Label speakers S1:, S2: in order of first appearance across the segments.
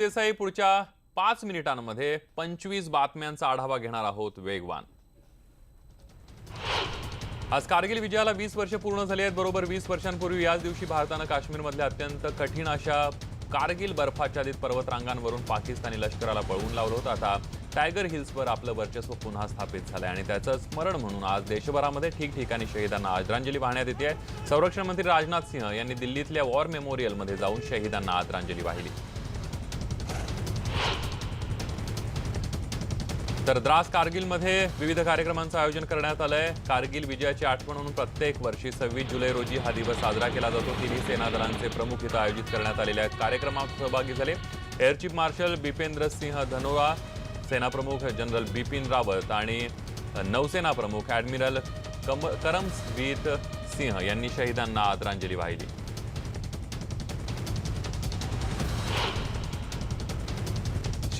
S1: देसाई पुढच्या पाच मिनिटांमध्ये पंचवीस बातम्यांचा आढावा घेणार आहोत वेगवान. आज कारगिल विजयाला वीस वर्ष पूर्ण झाली आहेत. बरोबर वीस वर्षांपूर्वी याच दिवशी भारतानं काश्मीरमधल्या अत्यंत कठीण अशा कारगिल बर्फाच्छादित पर्वतरांगांवरून पाकिस्तानी लष्कराला पळवून लावलं होतं. आता टायगर हिल्सवर आपलं वर्चस्व पुन्हा स्थापित झालंय आणि त्याचं स्मरण म्हणून आज देशभरामध्ये ठिकठिकाणी शहीदांना आदरांजली वाहण्यात येते. आहे संरक्षण मंत्री राजनाथ सिंह यांनी दिल्लीतल्या वॉर मेमोरियलमध्ये जाऊन शहीदांना आदरांजली वाहिली. तर द्रास कारगिलमध्ये विविध कार्यक्रमांचं आयोजन करण्यात आलं आहे कारगिल विजयाची आठवण म्हणून प्रत्येक वर्षी सव्वीस जुलै रोजी हा दिवस साजरा केला जातो. तिन्ही सेना दलांचे प्रमुख इथं आयोजित करण्यात आलेल्या कार्यक्रमात सहभागी झाले. Air chief marshal Bipendra Singh Dhanoa सेनाप्रमुख general Bipin Rawat आणि नौसेना प्रमुख ॲडमिरल कम करमवीर सिंह यांनी शहीदांना आदरांजली वाहिली.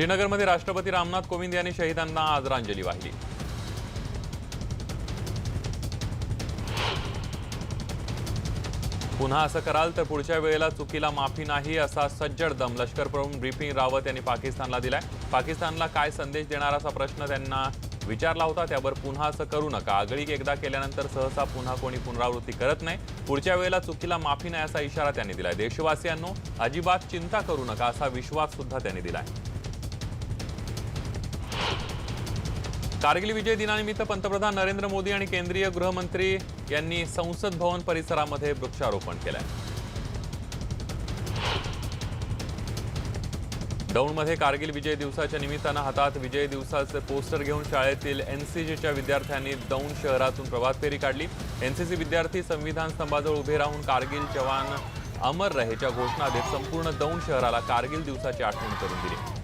S1: श्रीनगरमध्ये राष्ट्रपती रामनाथ कोविंद यांनी शहीदांना आदरांजली वाहिली. पुन्हा असं कराल तर पुढच्या वेळेला चुकीला माफी नाही असा सज्जड दम. लष्कर प्रमुख बिपिन रावत यांनी पाकिस्तानला दिलाय. पाकिस्तानला काय संदेश देणार असा प्रश्न त्यांना विचारला होता. त्यावर पुन्हा असं करू नका. आगळीक एकदा केल्यानंतर सहसा पुन्हा कोणी पुनरावृत्ती करत नाही. पुढच्या वेळेला चुकीला माफी नाही असा इशारा त्यांनी दिलाय. देशवासियांनो अजिबात चिंता करू नका असा विश्वास सुद्धा त्यांनी दिलाय. कारगिल विजय दिनानिमित्त पंतप्रधान नरेंद्र मोदी आणि केंद्रीय गृहमंत्री यांनी संसद भवन परिसरामध्ये वृक्षारोपण केलंय. दौंडमध्ये कारगिल विजय दिवसाच्या निमित्तानं हातात विजय दिवसाचे पोस्टर घेऊन शाळेतील एनसीसीच्या विद्यार्थ्यांनी दौंड शहरातून प्रभात फेरी काढली. एनसीसी विद्यार्थी संविधान स्तंभाजवळ उभे राहून कारगिल जवान अमर रहेच्या घोषणा देत संपूर्ण दौंड शहराला कारगिल दिवसाची आठवण करून दिली.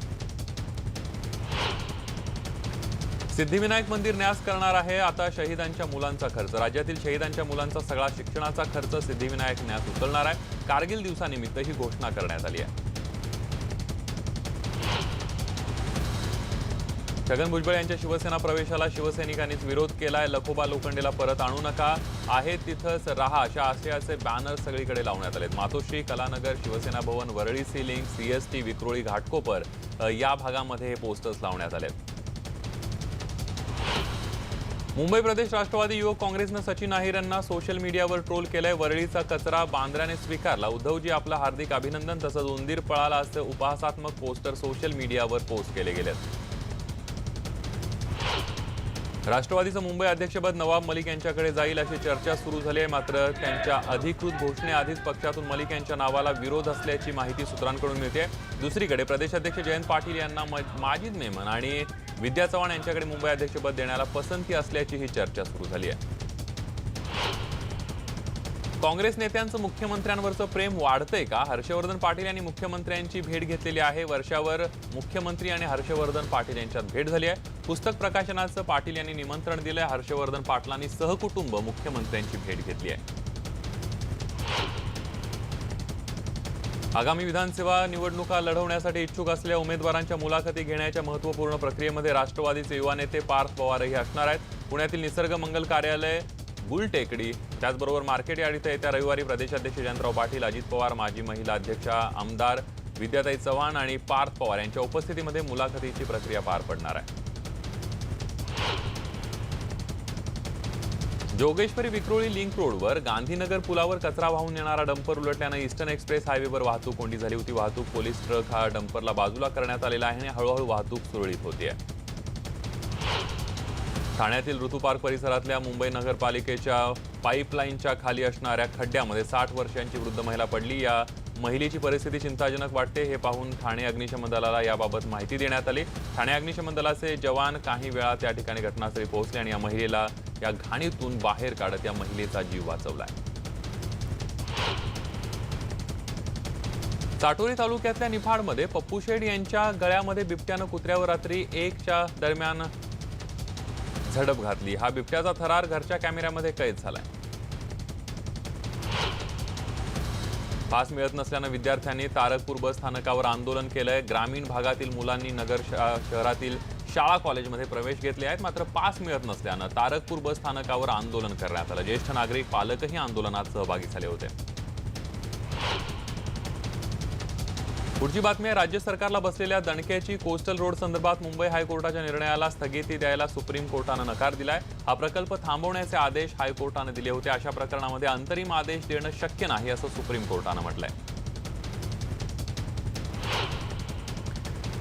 S1: सिद्धिविनायक मंदिर न्यास करणार आहे. आता शहीदांच्या मुलांचा खर्च. राज्यातील शहीदांच्या मुलांचा सगळा शिक्षणाचा खर्च सिद्धिविनायक न्यास उचलणार आहे. कारगिल दिवसानिमित्त ही घोषणा करण्यात आली आहे. छगन भुजबळ यांच्या शिवसेना प्रवेशाला शिवसैनिकांनीच विरोध केलाय. लखोबा लोखंडेला परत आणू नका. आहे तिथंच राहा अशा आशयाचे बॅनर सगळीकडे लावण्यात आलेत. मातोश्री कलानगर शिवसेना भवन वरळी सिलिंग सीएसटी विक्रोळी घाटकोपर या भागामध्ये हे पोस्टर्स लावण्यात आलेत. मुंबई प्रदेश राष्ट्रवादी युवक काँग्रेसनं सचिन अहिर यांना सोशल मीडियावर ट्रोल केलंय. वरळीचा कचरा बांद्र्याने स्वीकारला. उद्धवजी आपलं हार्दिक अभिनंदन तसंच उंदीर पळाला असे उपहासात्मक पोस्टर सोशल मीडियावर पोस्ट केले गेलेत. राष्ट्रवादीचं मुंबई अध्यक्षपद नवाब मलिक यांच्याकडे जाईल अशी चर्चा सुरू झाली आहे. मात्र त्यांच्या अधिकृत घोषणेआधीच पक्षातून मलिक यांच्या नावाला विरोध असल्याची माहिती सूत्रांकडून मिळते. दुसरीकडे प्रदेशाध्यक्ष जयंत पाटील यांना माजिद मेमन आणि विद्या चव्हाण यांच्याकडे मुंबई अध्यक्षपद देण्याला पसंती असल्याची ही चर्चा सुरू झाली आहे. काँग्रेस नेत्यांचं मुख्यमंत्र्यांवरचं प्रेम वाढतंय का? हर्षवर्धन पाटील यांनी मुख्यमंत्र्यांची भेट घेतलेली आहे. वर्षावर मुख्यमंत्री आणि हर्षवर्धन पाटील यांच्यात भेट झाली आहे. पुस्तक प्रकाशनाचं पाटील यांनी निमंत्रण दिलंय. हर्षवर्धन पाटलांनी सहकुटुंब मुख्यमंत्र्यांची भेट घेतली आहे. आगामी विधानसभा निवडणुका लढवण्यासाठी इच्छुक असलेल्या उमेदवारांच्या मुलाखती घेण्याच्या महत्त्वपूर्ण प्रक्रियेमध्ये राष्ट्रवादीचे युवा नेते पार्थ पवारही असणार आहेत. पुण्यातील निसर्ग मंगल कार्यालय गुलटेकडी त्याचबरोबर मार्केट यार्ड इथं येत्या रविवारी प्रदेशाध्यक्ष जयंतराव पाटील अजित पवार माजी महिला अध्यक्षा आमदार विद्याताई चव्हाण आणि पार्थ पवार यांच्या उपस्थितीमध्ये मुलाखतीची प्रक्रिया पार पडणार आहे. जोगेश्वरी विक्रोळी लिंक रोडवर गांधीनगर पुलावर कचरा वाहून येणारा डंपर उलटल्यानं ईस्टर्न एक्सप्रेस हायवेवर वाहतूक कोंडी झाली होती. वाहतूक पोलीस ट्रक हा डंपरला बाजूला करण्यात आलेला आहे आणि हळूहळू वाहतूक सुरळीत होती आहे ठाण्यातील ऋतू पार्क परिसरातल्या मुंबई नगरपालिकेच्या पाईपलाईनच्या खाली असणाऱ्या खड्ड्यामध्ये साठ वर्षांची वृद्ध महिला पडली. या महिलेची परिस्थिती चिंताजनक वाटते हे पाहून ठाणे अग्निशमन दलाला याबाबत माहिती देण्यात आली. ठाणे अग्निशमन दलाचे जवान काही वेळा त्या ठिकाणी घटनास्थळी पोहोचले आणि या महिलेला या घाणीतून बाहेर काढत या महिलेचा जीव वाचवलाय. चाटोरी तालुक्यातल्या निफाडमध्ये पप्पू शेड यांच्या गळ्यामध्ये बिबट्यानं कुत्र्यावर रात्री एकच्या दरम्यान झडप घातली. हा बिबट्याचा थरार घरच्या कॅमेऱ्यामध्ये कैद झालाय. पास मिळत नसल्यानं विद्यार्थ्यांनी तारकपूर बस स्थानकावर आंदोलन केलंय. ग्रामीण भागातील मुलांनी नगर शहरातील शाळा कॉलेजमध्ये प्रवेश घेतले आहेत मात्र पास मिळत नसल्यानं तारकपूर बस स्थानकावर आंदोलन करण्यात आलं. ज्येष्ठ नागरिक पालकही आंदोलनात सहभागी झाले होते. पुढची बातमी आहे राज्य सरकारला बसलेल्या दणक्याची कोस्टल रोड संदर्भात मुंबई हायकोर्टाच्या निर्णयाला स्थगिती द्यायला सुप्रीम कोर्टानं नकार दिलाय. हा प्रकल्प थांबवण्याचे आदेश हायकोर्टानं दिले होते. अशा प्रकरणामध्ये अंतरिम आदेश देणं शक्य नाही असं सुप्रीम कोर्टानं म्हटलंय.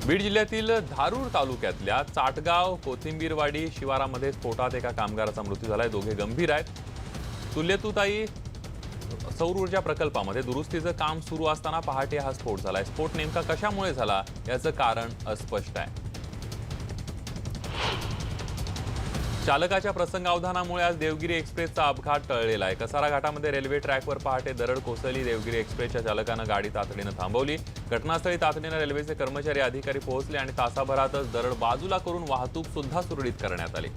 S1: बीड जिल्ह्यातील धारूर तालुक्यातल्या चाटगाव कोथिंबीरवाडी शिवारामध्ये स्फोटात एका कामगाराचा मृत्यू झालाय. दोघे गंभीर आहेत. तुल्यतुताई सौर ऊर्जा प्रकल्पामध्ये दुरुस्तीचं काम सुरू असताना पहाटे हा स्फोट झालाय. स्फोट नेमका कशामुळे झाला याचं कारण अस्पष्ट आहे. चालकाच्या प्रसंगावधानामुळे आज देवगिरी एक्सप्रेसचा अपघात टळलेला आहे. कसारा घाटामध्ये रेल्वे ट्रॅकवर पहाटे दरड कोसळली. देवगिरी एक्सप्रेसच्या चालकानं गाडी तातडीनं थांबवली. घटनास्थळी तातडीनं रेल्वेचे कर्मचारी अधिकारी पोहोचले आणि तासाभरातच दरड बाजूला करून वाहतूक सुद्धा सुरळीत करण्यात आली.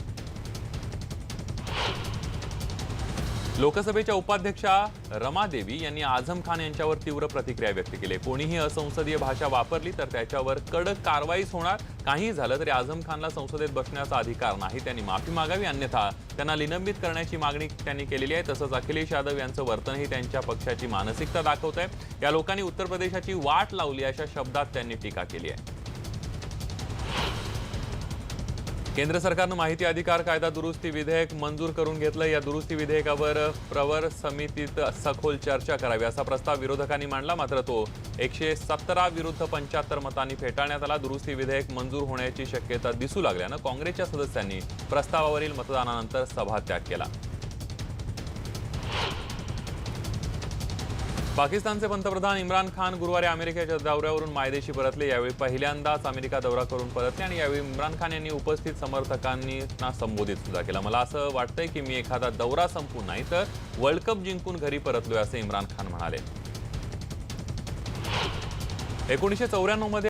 S1: लोकसभेच्या उपाध्यक्षा रमादेवी यांनी आझम खान यांच्यावर तीव्र प्रतिक्रिया व्यक्त केली आहे. कोणीही असंसदीय भाषा वापरली तर त्याच्यावर कडक कारवाईच होणार. काही झालं तरी आझम खानला संसदेत बसण्याचा अधिकार नाही. त्यांनी माफी मागावी अन्यथा त्यांना निलंबित करण्याची मागणी त्यांनी केलेली आहे. तसंच अखिलेश यादव यांचं वर्तनही त्यांच्या पक्षाची मानसिकता दाखवत आहे या लोकांनी उत्तर प्रदेशाची वाट लावली अशा शब्दात त्यांनी टीका केली आहे. केंद्र सरकारनं माहिती अधिकार कायदा दुरुस्ती विधेयक मंजूर करून घेतलं या दुरुस्ती विधेयकावर प्रवर समितीत सखोल चर्चा करावी असा प्रस्ताव विरोधकांनी मांडला. मात्र तो एकशे सतरा विरुद्ध पंच्याहत्तर मतांनी फेटाळण्यात आला. दुरुस्ती विधेयक मंजूर होण्याची शक्यता दिसू लागल्यानं काँग्रेसच्या सदस्यांनी प्रस्तावावरील मतदानानंतर सभात्याग केला. पाकिस्तानचे पंतप्रधान इम्रान खान गुरुवारी अमेरिकेच्या दौऱ्यावरून मायदेशी परतले. यावेळी पहिल्यांदाच अमेरिका दौरा करून परतले आणि यावेळी इम्रान खान यांनी उपस्थित समर्थकांनी संबोधित सुद्धा केलं. मला असं वाटतंय की मी एखादा दौरा संपून नाही तर वर्ल्ड कप जिंकून घरी परतलोय असं इम्रान खान म्हणाले. एकोणीसशे चौऱ्याण्णवमध्ये